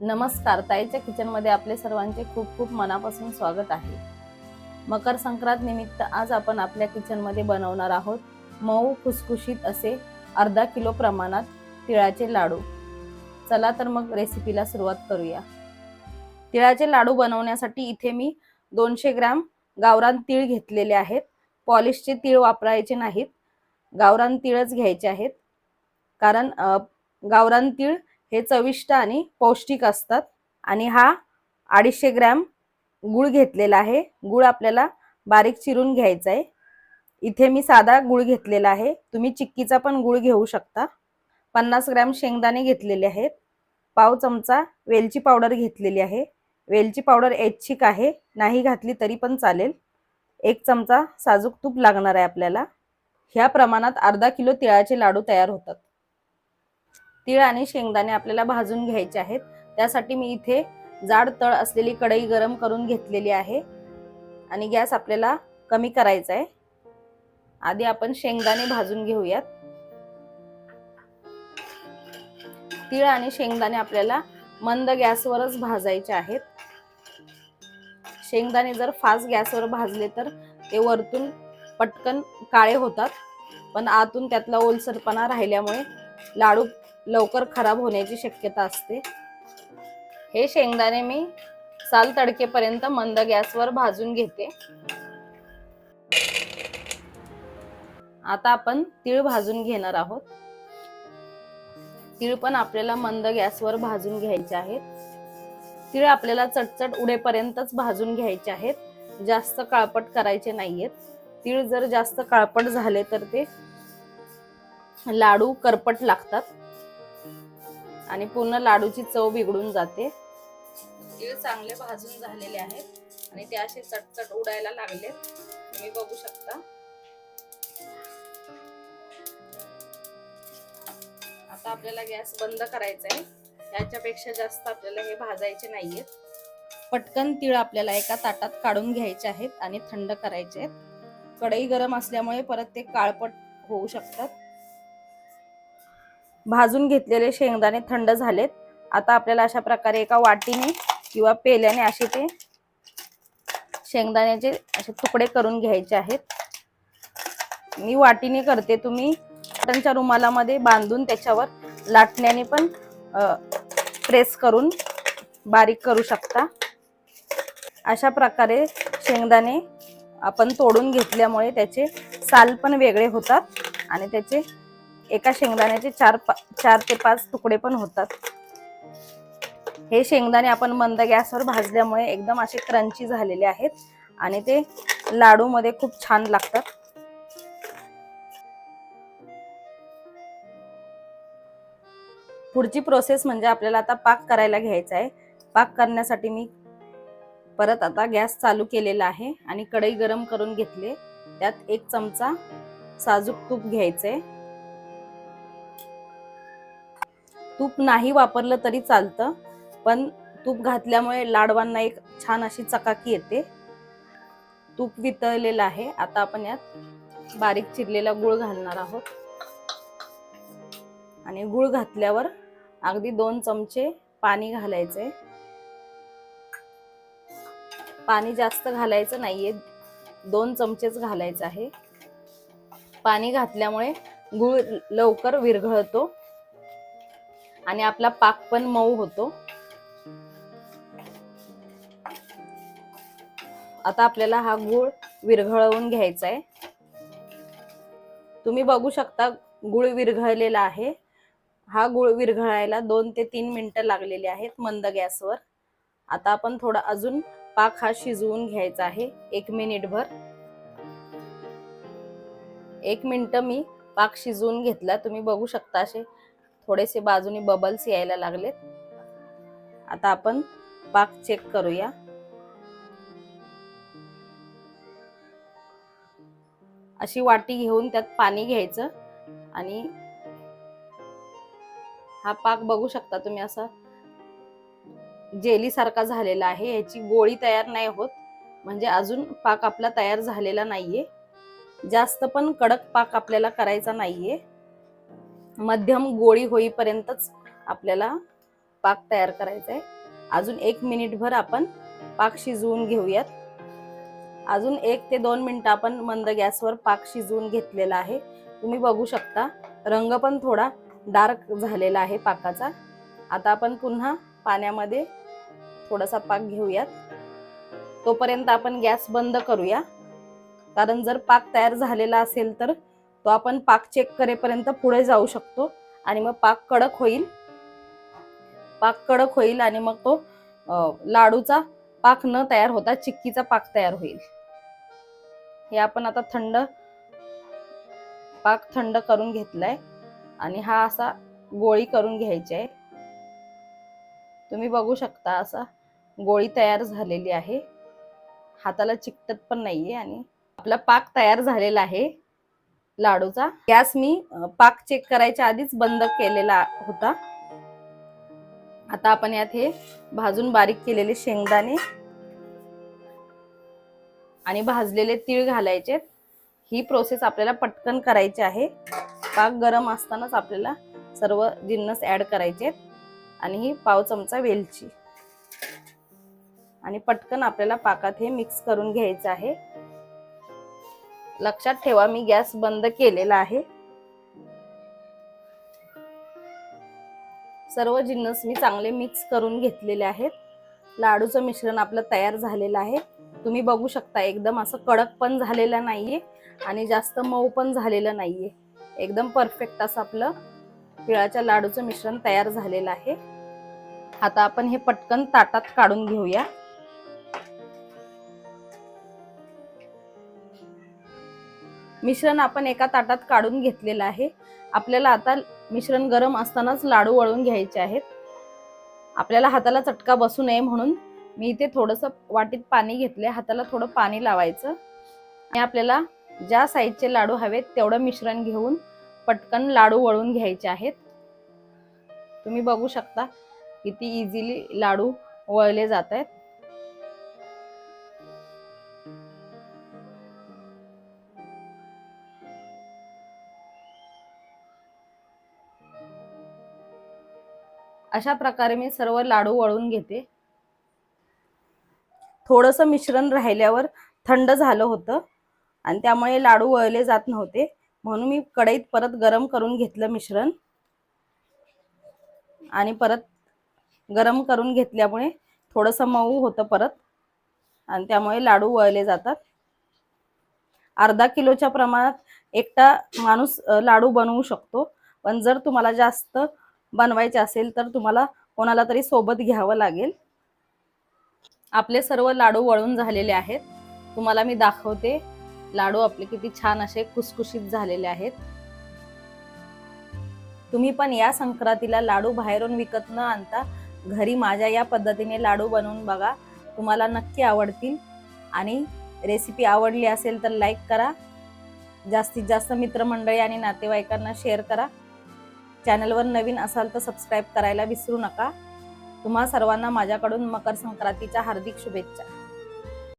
नमस्कार. ताईच्या किचनमध्ये आपले सर्वांचे खूप खूप मनापासून स्वागत आहे. मकर संक्रांत निमित्त आज आपण आपल्या किचनमध्ये बनवणार आहोत मऊ खुसखुशीत असे अर्धा किलो प्रमाणात तिळाचे लाडू. चला तर मग रेसिपीला सुरुवात करूया. तिळाचे लाडू बनवण्यासाठी इथे मी दोनशे ग्रॅम गावरान तीळ घेतलेले आहेत. पॉलिशचे तीळ वापरायचे नाहीत. गावरान तीळच घ्यायचे आहेत. कारण गावरान तीळ हे चविष्ट आणि पौष्टिक असतात. आणि हा अडीचशे ग्रॅम गुळ घेतलेला आहे. गुळ आपल्याला बारीक चिरून घ्यायचा आहे. इथे मी साधा गुळ घेतलेला आहे. तुम्ही चिक्कीचा पण गुळ घेऊ शकता. पन्नास ग्रॅम शेंगदाणे घेतलेले आहेत. पाव चमचा वेलची पावडर घेतलेली आहे. वेलची पावडर ऐच्छिक आहे. नाही घातली तरी पण चालेल. एक चमचा साजूक तूप लागणार आहे आपल्याला. ह्या प्रमाणात अर्धा किलो तिळाचे लाडू तयार होतात. तीळ आणि शेंगदाणे आपल्याला भाजून घ्यायचे आहेत. त्यासाठी मी इथे जाड तळ असलेली कढई गरम करून घेतलेली आहे. आणि गॅस आपल्याला कमी करायचा आहे. आधी आपण शेंगदाणे भाजून घेऊयात. तीळ आणि शेंगदाणे आपल्याला मंद गॅसवरच भाजायचे आहेत. शेंगदाणे जर फास्ट गॅसवर भाजले तर ते वरतून पटकन काळे होतात. पण आतून त्यातला ओलसरपणा राहिल्यामुळे लाडू लवकर खराब होण्याची शक्यता असते. हे शेंगदाणे मी साल तडकेपर्यंत मंद गॅसवर भाजून घेते. आता आपण तीळ भाजून घेणार आहोत. तीळ पण आपल्याला मंद गॅसवर भाजून घ्यायचे आहेत. तीळ आपल्याला चटचट उडेपर्यंतच भाजून घ्यायचे आहेत. जास्त काळपट करायचे नाहीयेत. तीळ जर जास्त काळपट झाले तर ते लाडू करपट लागतात. आणि पूर्ण लाडूची चव बिघडून जाते. तीळ चांगले भाजून झालेले आहेत. आणि ते असे चटचट उडायला लागले. तुम्ही बघू शकता. आता आपल्याला गॅस बंद करायचा आहे. याच्यापेक्षा जास्त आपल्याला हे भाजायचे नाहीयेत पटकन तीळ आपल्याला एका ताटात काढून घ्यायचे आहेत आणि थंड करायचे आहेत. कढई गरम असल्यामुळे परत ते काळपट होऊ शकतात. भाजून घेतलेले शेंगदाणे थंड झालेत. आता आपल्याला अशा प्रकारे एका वाटीने किंवा पेल्याने असे ते शेंगदाण्याचे असे तुकडे करून घ्यायचे आहेत. मी वाटीने करते. तुम्ही कॉटनच्या रुमालामध्ये बांधून त्याच्यावर लाटण्याने पण प्रेस करून बारीक करू शकता. अशा प्रकारे शेंगदाणे आपण तोडून घेतल्यामुळे त्याचे साल पण वेगळे होतात आणि त्याचे एका शेंगदाण्याचे चार चार ते पाच तुकडे पण होतात. हे शेंगदाणे आपण मंद गॅसवर भाजल्यामुळे एकदम असे क्रंची झालेले आहेत आणि ते लाडू मध्ये खूप छान लागतात. पुढची प्रोसेस म्हणजे आपल्याला आता पाक करायला घ्यायचा आहे. पाक करण्यासाठी मी परत आता गॅस चालू केलेला आहे आणि कढई गरम करून घेतले त्यात एक चमचा साजूक तूप घ्यायचंय. तूप नाही वापरलं तरी चालतं पण तूप घातल्यामुळे लाडवांना एक छान अशी चकाकी येते. तूप वितळलेलं आहे. आता आपण यात बारीक चिरलेला गुळ घालणार आहोत. आणि गुळ घातल्यावर अगदी दोन चमचे पाणी घालायचे. पाणी जास्त घालायचं नाहीये. दोन चमचेच घालायचं आहे. पाणी घातल्यामुळे गुळ लवकर विरघळतो. आणि आपला पाक पण मऊ होतो. आता आपल्याला हा गुळ विरघळवून घ्यायचा आहे. तुम्ही बघू शकता गुळ विरघळलेला आहे. हा गुळ विरघळायला दोन ते तीन मिनिटं लागलेली आहेत मंद गॅसवर. आता आपण थोडा अजून पाक हा शिजवून घ्यायचा आहे. एक मिनिटभर. एक मिनिट मी पाक शिजवून घेतला. तुम्ही बघू शकता असे थोडेसे बाजूनी बबल्स यायला लागलेत. आता आपण पाक चेक करूया. अशी वाटी घेऊन त्यात पाणी घ्यायचं आणि हा पाक बघू शकता तुम्ही असा जेली सारखा झालेला आहे. याची गोळी तयार नाही होत. म्हणजे अजून पाक आपला तयार झालेला नाहीये. जास्त पण कडक पाक आपल्याला करायचा नाहीये. मध्यम गोळी होईपर्यंतच आपल्याला पाक तयार करायचा आहे अजून एक मिनिटभर आपण पाक शिजवून घेऊयात. अजून एक ते दोन मिनिटं आपण मंद गॅसवर पाक शिजवून घेतलेला आहे. तुम्ही बघू शकता रंग पण थोडा डार्क झालेला आहे पाकाचा. आता आपण पुन्हा पाण्यामध्ये थोडासा पाक घेऊयात. तोपर्यंत आपण गॅस बंद करूया. कारण जर पाक तयार झालेला असेल तर तो आपण पाक चेक करेपर्यंत पुढे जाऊ शकतो. आणि मग पाक कडक होईल. पाक कडक होईल आणि मग तो लाडूचा पाक न तयार होता चिक्कीचा पाक तयार होईल. हे आपण आता थंड पाक थंड करून घेतलाय. आणि हा असा गोळी करून घ्यायची आहे. तुम्ही बघू शकता असा गोळी तयार झालेली आहे. हाताला चिकटत पण नाहीये आणि आपला पाक तयार झालेला आहे. लाडूचा. गॅस मी पाक चेक करायच्या आधीच बंद केलेला होता. आता आपण यात हे भाजून बारीक केलेले शेंगदाणे आणि भाजलेले तीळ घालायचे. ही प्रोसेस आपल्याला पटकन करायची आहे. पाक गरम असतानाच आपल्याला सर्व जिन्नस ऍड करायचे. आणि ही पाव चमचा वेलची. आणि पटकन आपल्याला पाकात हे मिक्स करून घ्यायचं आहे. लक्षात ठेवा मी गॅस बंद केलेला आहे. सर्व जिन्नस मी चांगले मिक्स करून घेतलेले आहेत. लाडूचं मिश्रण आपलं तयार झालेलं आहे. तुम्ही बघू शकता एकदम असं कडक पण झालेलं नाहीये आणि जास्त मऊ पण झालेलं नाहीये. एकदम परफेक्ट असं आपलं तिळाच्या लाडूचं मिश्रण तयार झालेलं आहे. आता आपण हे पटकन ताटात काढून घेऊया. मिश्रण आपण एका ताटात काढून घेतलेलं आहे. आपल्याला आता मिश्रण गरम असतानाच लाडू वळून घ्यायचे आहेत. आपल्याला हाताला चटका बसू नये म्हणून मी इथे थोडंसं वाटीत पाणी घेतले हाताला थोडं पाणी लावायचं. आणि आपल्याला ज्या साईजचे लाडू हवेत तेवढं मिश्रण घेऊन पटकन लाडू वळून घ्यायचे आहेत. तुम्ही बघू शकता किती इझिली लाडू वळले जात आहेत. अशा प्रकारे मी सर्व लाडू वळून घेते. थोडस मिश्रण राहिल्यावर थंड झालं होतं आणि त्यामुळे लाडू वळले जात नव्हते. म्हणून मी कढईत परत गरम करून घेतलं मिश्रण. आणि परत गरम करून घेतल्यामुळे थोडंसं मऊ होतं परत. आणि त्यामुळे लाडू वळले जातात. अर्धा किलोच्या प्रमाणात एकटा माणूस लाडू बनवू शकतो. पण जर तुम्हाला जास्त बनवायचे असेल तर तुम्हाला कोणाला तरी सोबत घ्यावं लागेल. आपले सर्व लाडू वळून झालेले आहेत. तुम्हाला मी दाखवते. लाडू आपले किती छान असे खुसखुशीत झालेले आहेत. तुम्ही पण या संक्रांतीला लाडू बाहेरून विकत न आणता घरी माझ्या या पद्धतीने लाडू बनवून बघा. तुम्हाला नक्की आवडतील. आणि रेसिपी आवडली असेल तर लाईक करा. जास्तीत जास्त मित्रमंडळी आणि नातेवाईकांना शेअर करा. चॅनलवर नवीन असाल तर सबस्क्राईब करायला विसरू नका. तुम्हा सर्वांना माझ्याकडून मकर संक्रांतीच्या हार्दिक शुभेच्छा.